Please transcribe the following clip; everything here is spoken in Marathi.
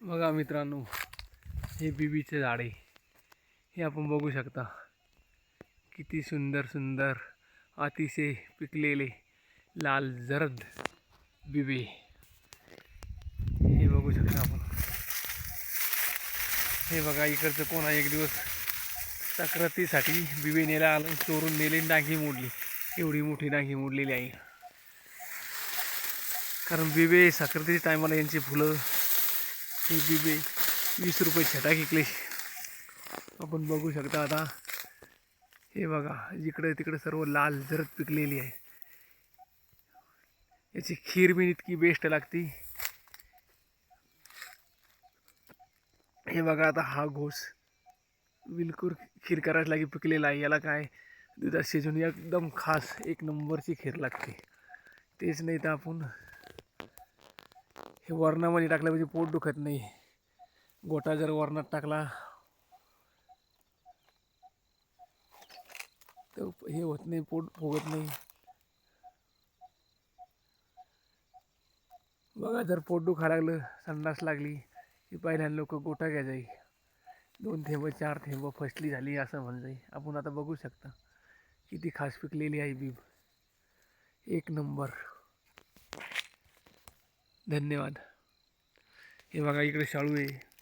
बघा मित्रांनो हे बिबीचे झाडे. हे आपण बघू शकता. किती सुंदर सुंदर अतिशय पिकलेले लाल जरद बिबे. हे बघू शकता आपण. हे बघा इकडचं कोणा एक दिवस सक्रातीसाठी बिबी नेला आलं चोरून नेले डांगी मोडली. एवढी मोठी डांगी मोडलेली आहे. कारण बिबे सक्रातीच्या टायमाला यांची फुलं हे बिबे वीस रुपये छटाक इकले आपण बघू शकता आता. हे बघा जिकडे तिकडे सर्व लाल जरत पिकलेली आहे. याची खीर बी इतकी बेस्ट लागती. हे बघा आता हा घोस बिलकुल खीर करायला लागे पिकलेला आहे. याला काय दुधात शिजून एकदम खास एक नंबरची खीर लागते. तेच नाही तर आपण हे वरणामध्ये टाकलं म्हणजे पोट दुखत नाही. गोटा जर वरणात टाकला तर हे होत नाही पोट फुगत नाही. बघा जर पोट दुखा लागलं संडास लागली की पहिल्यांदा लोक गोटा घ्या जाई. दोन थेंब चार थेंब फसली झाली असं म्हण जाई. आपण आता बघू शकता किती खास पिकलेली आहे बीब एक नंबर. धन्यवाद. हे बघा इकडे शाळू आहे.